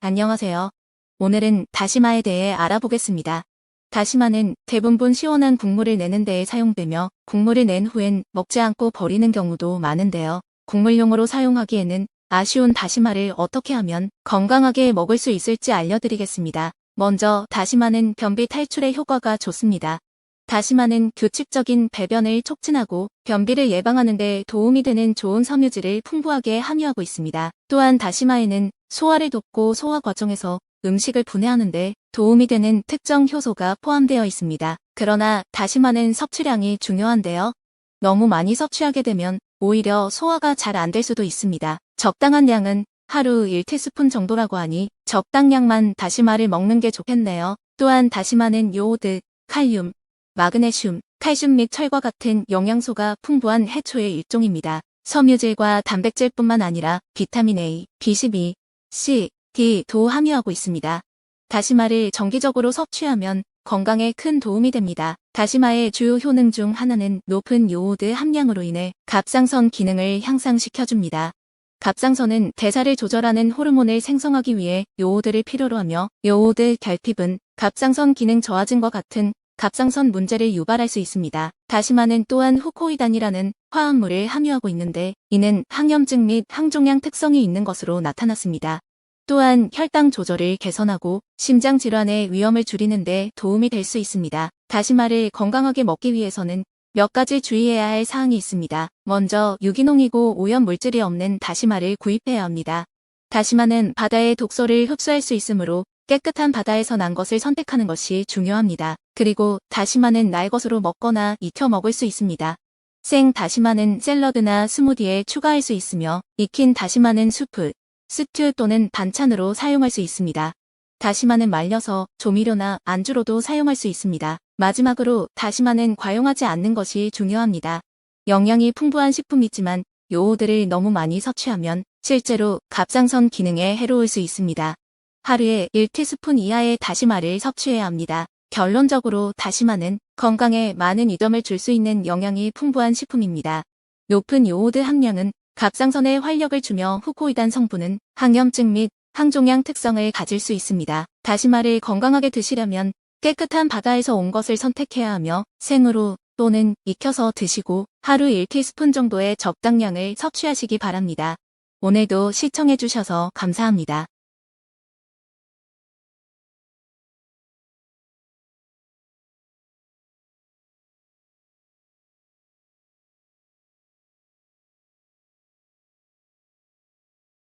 안녕하세요. 오늘은 다시마에 대해 알아보겠습니다. 다시마는 대부분 시원한 국물을 내는 데에 사용되며 국물을 낸 후엔 먹지 않고 버리는 경우도 많은데요. 국물용으로 사용하기에는 아쉬운 다시마를 어떻게 하면 건강하게 먹을 수 있을지 알려드리겠습니다. 먼저 다시마는 변비 탈출에 효과가 좋습니다. 다시마는 규칙적인 배변을 촉진하고 변비를 예방하는 데 도움이 되는 좋은 섬유질을 풍부하게 함유하고 있습니다. 또한 다시마에는 소화를 돕고 소화 과정에서 음식을 분해하는데 도움이 되는 특정 효소가 포함되어 있습니다. 그러나 다시마는 섭취량이 중요한데요. 너무 많이 섭취하게 되면 오히려 소화가 잘 안 될 수도 있습니다. 적당한 양은 하루 1티스푼 정도라고 하니 적당량만 다시마를 먹는 게 좋겠네요. 또한 다시마는 요오드, 칼륨, 마그네슘, 칼슘 및 철과 같은 영양소가 풍부한 해초의 일종입니다. 섬유질과 단백질뿐만 아니라 비타민 A, B12, C, D도 함유하고 있습니다. 다시마를 정기적으로 섭취하면 건강에 큰 도움이 됩니다. 다시마의 주요 효능 중 하나는 높은 요오드 함량으로 인해 갑상선 기능을 향상시켜줍니다. 갑상선은 대사를 조절하는 호르몬을 생성하기 위해 요오드를 필요로 하며 요오드 결핍은 갑상선 기능 저하증과 같은 갑상선 문제를 유발할 수 있습니다. 다시마는 또한 후코이단이라는 화합물을 함유하고 있는데 이는 항염증 및 항종양 특성이 있는 것으로 나타났습니다. 또한 혈당 조절을 개선하고 심장 질환의 위험을 줄이는 데 도움이 될 수 있습니다. 다시마를 건강하게 먹기 위해서는 몇 가지 주의해야 할 사항이 있습니다. 먼저 유기농이고 오염 물질이 없는 다시마를 구입해야 합니다. 다시마는 바다의 독소를 흡수할 수 있으므로 깨끗한 바다에서 난 것을 선택하는 것이 중요합니다. 그리고 다시마는 날 것으로 먹거나 익혀 먹을 수 있습니다. 생 다시마는 샐러드나 스무디에 추가할 수 있으며 익힌 다시마는 수프, 스튜 또는 반찬으로 사용할 수 있습니다. 다시마는 말려서 조미료나 안주로도 사용할 수 있습니다. 마지막으로 다시마는 과용하지 않는 것이 중요합니다. 영양이 풍부한 식품이지만 요오드를 너무 많이 섭취하면 실제로 갑상선 기능에 해로울 수 있습니다. 하루에 1티스푼 이하의 다시마를 섭취해야 합니다. 결론적으로 다시마는 건강에 많은 이점을 줄 수 있는 영양이 풍부한 식품입니다. 높은 요오드 함량은 갑상선에 활력을 주며 후코이단 성분은 항염증 및 항종양 특성을 가질 수 있습니다. 다시마를 건강하게 드시려면 깨끗한 바다에서 온 것을 선택해야 하며 생으로 또는 익혀서 드시고 하루 1티스푼 정도의 적당량을 섭취하시기 바랍니다. 오늘도 시청해주셔서 감사합니다.